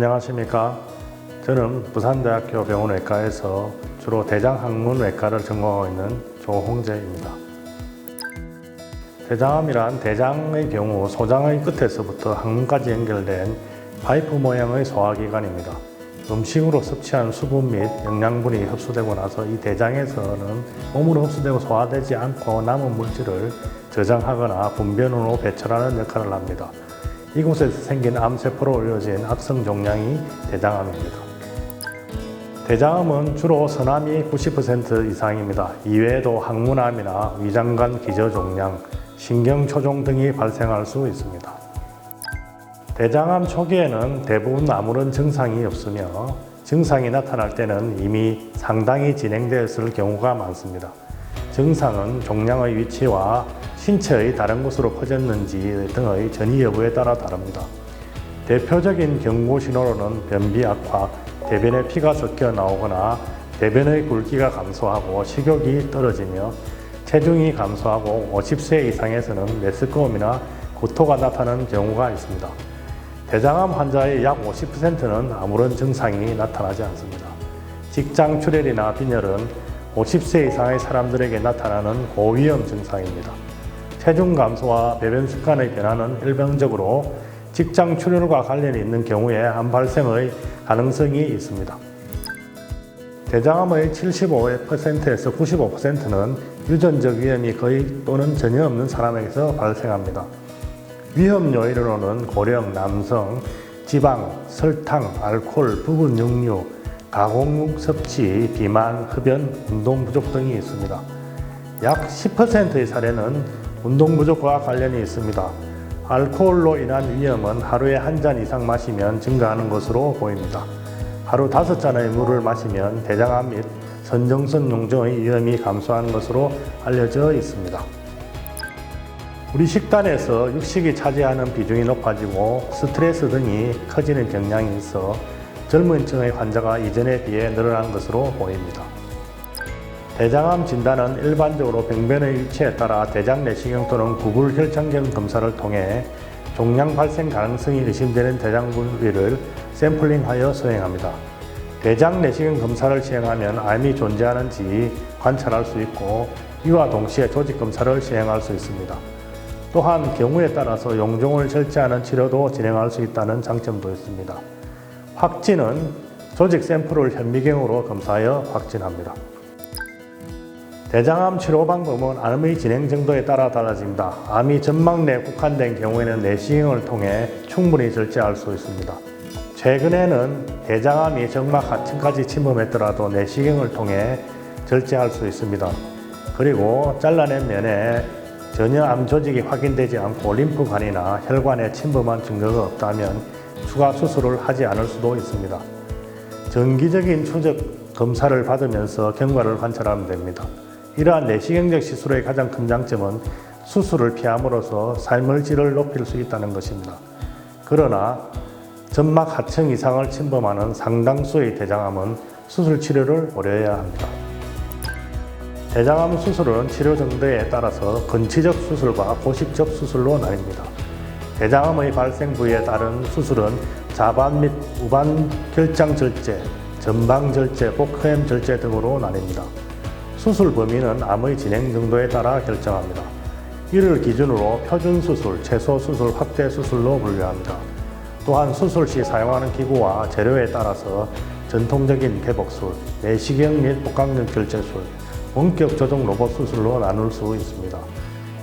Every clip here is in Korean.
안녕하십니까. 저는 부산대학교 병원외과에서 주로 대장학문외과를 전공하고 있는 조홍재입니다. 대장암이란 대장의 경우 소장의 끝에서부터 항문까지 연결된 파이프 모양의 소화기관입니다. 음식으로 섭취한 수분 및 영양분이 흡수되고 나서 이 대장에서는 몸으로 흡수되고 소화되지 않고 남은 물질을 저장하거나 분변으로 배출하는 역할을 합니다. 이곳에서 생긴 암세포로 이루어진 악성 종양이 대장암입니다. 대장암은 주로 선암이 90% 이상입니다. 이외에도 항문암이나 위장관 기저 종양, 신경초종 등이 발생할 수 있습니다. 대장암 초기에는 대부분 아무런 증상이 없으며 증상이 나타날 때는 이미 상당히 진행되었을 경우가 많습니다. 증상은 종양의 위치와 신체의 다른 곳으로 퍼졌는지 등의 전이 여부에 따라 다릅니다. 대표적인 경고 신호로는 변비 악화, 대변에 피가 섞여 나오거나 대변의 굵기가 감소하고 식욕이 떨어지며 체중이 감소하고 50세 이상에서는 메스꺼움이나 구토가 나타나는 경우가 있습니다. 대장암 환자의 약 50%는 아무런 증상이 나타나지 않습니다. 직장 출혈이나 빈혈은 50세 이상의 사람들에게 나타나는 고위험 증상입니다. 체중 감소와 배변 습관의 변화는 일반적으로 직장 출혈과 관련이 있는 경우에 암 발생의 가능성이 있습니다. 대장암의 75%에서 95%는 유전적 위험이 거의 또는 전혀 없는 사람에게서 발생합니다. 위험 요인으로는 고령, 남성, 지방, 설탕, 알코올, 부분 육류, 가공육 섭취, 비만, 흡연, 운동 부족 등이 있습니다. 약 10%의 사례는 운동 부족과 관련이 있습니다. 알코올로 인한 위험은 하루에 한 잔 이상 마시면 증가하는 것으로 보입니다. 하루 다섯 잔의 물을 마시면 대장암 및 선정성 용종의 위험이 감소하는 것으로 알려져 있습니다. 우리 식단에서 육식이 차지하는 비중이 높아지고 스트레스 등이 커지는 경향이 있어 젊은 층의 환자가 이전에 비해 늘어난 것으로 보입니다. 대장암 진단은 일반적으로 병변의 위치에 따라 대장 내시경 또는 구불 혈청경 검사를 통해 종양 발생 가능성이 의심되는 대장 부위를 샘플링하여 수행합니다. 대장 내시경 검사를 시행하면 암이 존재하는지 관찰할 수 있고 이와 동시에 조직 검사를 시행할 수 있습니다. 또한 경우에 따라서 용종을 절제하는 치료도 진행할 수 있다는 장점도 있습니다. 확진은 조직 샘플을 현미경으로 검사하여 확진합니다. 대장암 치료 방법은 암의 진행 정도에 따라 달라집니다. 암이 점막 내에 국한된 경우에는 내시경을 통해 충분히 절제할 수 있습니다. 최근에는 대장암이 정막 하층까지 침범했더라도 내시경을 통해 절제할 수 있습니다. 그리고 잘라낸 면에 전혀 암 조직이 확인되지 않고 림프관이나 혈관에 침범한 증거가 없다면 추가 수술을 하지 않을 수도 있습니다. 정기적인 추적 검사를 받으면서 경과를 관찰하면 됩니다. 이러한 내시경적 시술의 가장 큰 장점은 수술을 피함으로써 삶의 질을 높일 수 있다는 것입니다. 그러나 점막 하층 이상을 침범하는 상당수의 대장암은 수술 치료를 오래 해야 합니다. 대장암 수술은 치료 정도에 따라서 건치적 수술과 고식적 수술로 나뉩니다. 대장암의 발생 부위에 따른 수술은 자반 및 우반 결장 절제, 전방 절제, 복хэ엠 절제 등으로 나뉩니다. 수술 범위는 암의 진행 정도에 따라 결정합니다. 이를 기준으로 표준 수술, 최소 수술, 확대 수술로 분류합니다. 또한 수술 시 사용하는 기구와 재료에 따라서 전통적인 개복술, 내시경 및 복강경 결제술, 원격 조정 로봇 수술로 나눌 수 있습니다.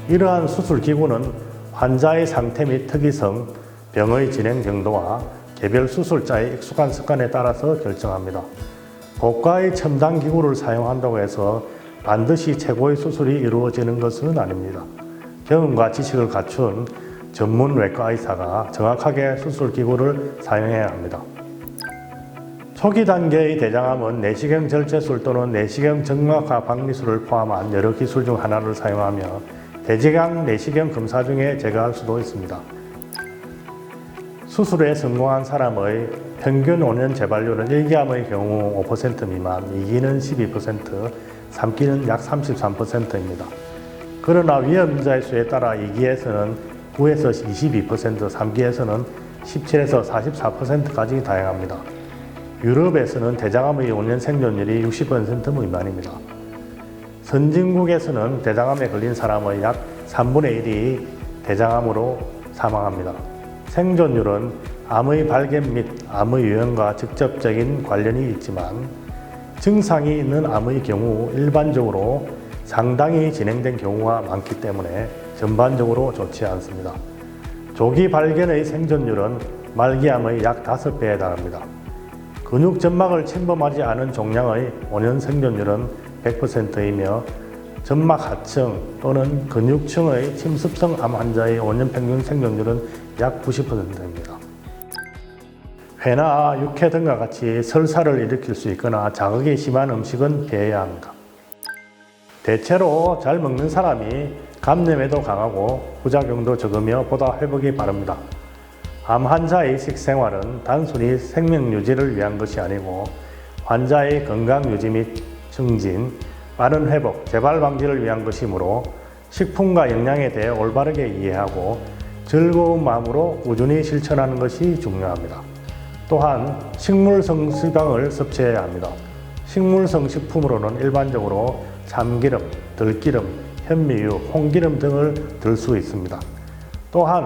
이러한 수술 기구는 환자의 상태 및 특이성, 병의 진행 정도와 개별 수술자의 익숙한 습관에 따라서 결정합니다. 고가의 첨단 기구를 사용한다고 해서 반드시 최고의 수술이 이루어지는 것은 아닙니다. 경험과 지식을 갖춘 전문 외과 의사가 정확하게 수술 기구를 사용해야 합니다. 초기 단계의 대장암은 내시경 절제술 또는 내시경 정막하 박리술을 포함한 여러 기술 중 하나를 사용하며 대지강 내시경 검사 중에 제거할 수도 있습니다. 수술에 성공한 사람의 평균 5년 재발률은 1기암의 경우 5% 미만, 2기는 12%, 3기는 약 33%입니다. 그러나 위험자의 수에 따라 2기에서는 9에서 22%, 3기에서는 17에서 44%까지 다양합니다. 유럽에서는 대장암의 5년 생존율이 60% 미만입니다. 선진국에서는 대장암에 걸린 사람의 약 3분의 1이 대장암으로 사망합니다. 생존율은 암의 발견 및 암의 유형과 직접적인 관련이 있지만 증상이 있는 암의 경우 일반적으로 상당히 진행된 경우가 많기 때문에 전반적으로 좋지 않습니다. 조기 발견의 생존율은 말기암의 약 5배에 달합니다. 근육 점막을 침범하지 않은 종양의 5년 생존율은 100%이며 점막 하층 또는 근육층의 침습성 암 환자의 5년 평균 생존율은 약 90%입니다. 회나 육회 등과 같이 설사를 일으킬 수 있거나 자극이 심한 음식은 피해야 합니다. 대체로 잘 먹는 사람이 감염에도 강하고 부작용도 적으며 보다 회복이 빠릅니다. 암 환자의 식생활은 단순히 생명 유지를 위한 것이 아니고 환자의 건강 유지 및 증진, 빠른 회복, 재발 방지를 위한 것이므로 식품과 영양에 대해 올바르게 이해하고 즐거운 마음으로 꾸준히 실천하는 것이 중요합니다. 또한 식물성 지방을 섭취해야 합니다. 식물성 식품으로는 일반적으로 참기름, 들기름, 현미유, 홍기름 등을 들 수 있습니다. 또한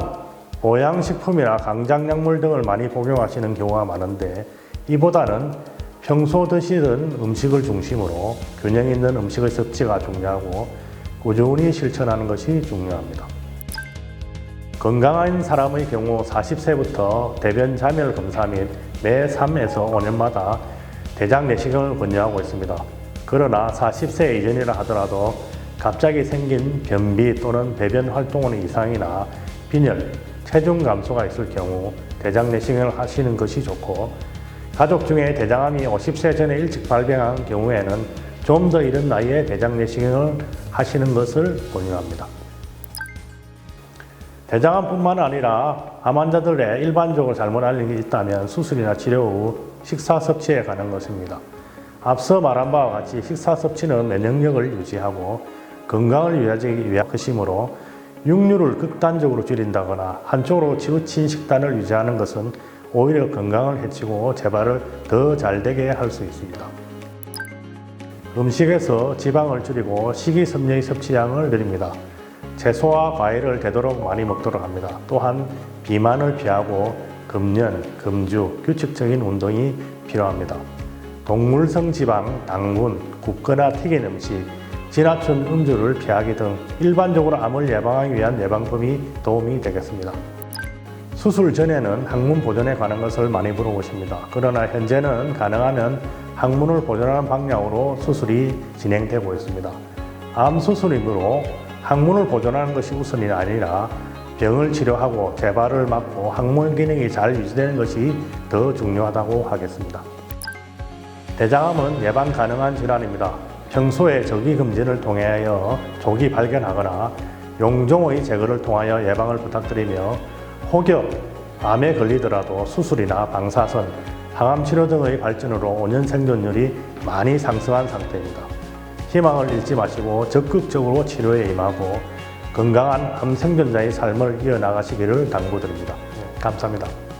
보양식품이나 강장약물 등을 많이 복용하시는 경우가 많은데 이보다는 평소 드시던 음식을 중심으로 균형 있는 음식의 섭취가 중요하고 꾸준히 실천하는 것이 중요합니다. 건강한 사람의 경우 40세부터 대변 잠열 검사 및 매 3에서 5년마다 대장 내시경을 권유하고 있습니다. 그러나 40세 이전이라 하더라도 갑자기 생긴 변비 또는 배변 활동원 이상이나 빈혈, 체중 감소가 있을 경우 대장 내시경을 하시는 것이 좋고 가족 중에 대장암이 50세 전에 일찍 발병한 경우에는 좀 더 이른 나이에 대장 내시경을 하시는 것을 권유합니다. 대장암뿐만 아니라 암 환자들의 일반적으로 잘못 알린 게 있다면 수술이나 치료 후 식사 섭취에 관한 것입니다. 앞서 말한 바와 같이 식사 섭취는 면역력을 유지하고 건강을 유지하기 위한 것이므로 육류를 극단적으로 줄인다거나 한쪽으로 치우친 식단을 유지하는 것은 오히려 건강을 해치고 재발을 더 잘 되게 할 수 있습니다. 음식에서 지방을 줄이고 식이섬유의 섭취량을 늘립니다. 채소와 과일을 되도록 많이 먹도록 합니다. 또한 비만을 피하고 금연, 금주, 규칙적인 운동이 필요합니다. 동물성 지방, 당분, 굽거나 튀긴 음식, 진화춘 음주를 피하기 등 일반적으로 암을 예방하기 위한 예방법이 도움이 되겠습니다. 수술 전에는 항문 보존에 관한 것을 많이 물어보십니다. 그러나 현재는 가능하면 항문을 보존하는 방향으로 수술이 진행되고 있습니다. 암 수술이므로 항문을 보존하는 것이 우선이 아니라 병을 치료하고 재발을 막고 항문 기능이 잘 유지되는 것이 더 중요하다고 하겠습니다. 대장암은 예방 가능한 질환입니다. 평소에 조기 검진을 통하여 조기 발견하거나 용종의 제거를 통하여 예방을 부탁드리며 혹여 암에 걸리더라도 수술이나 방사선, 항암 치료 등의 발전으로 5년 생존율이 많이 상승한 상태입니다. 희망을 잃지 마시고 적극적으로 치료에 임하고 건강한 암 생존자의 삶을 이어나가시기를 당부드립니다. 감사합니다.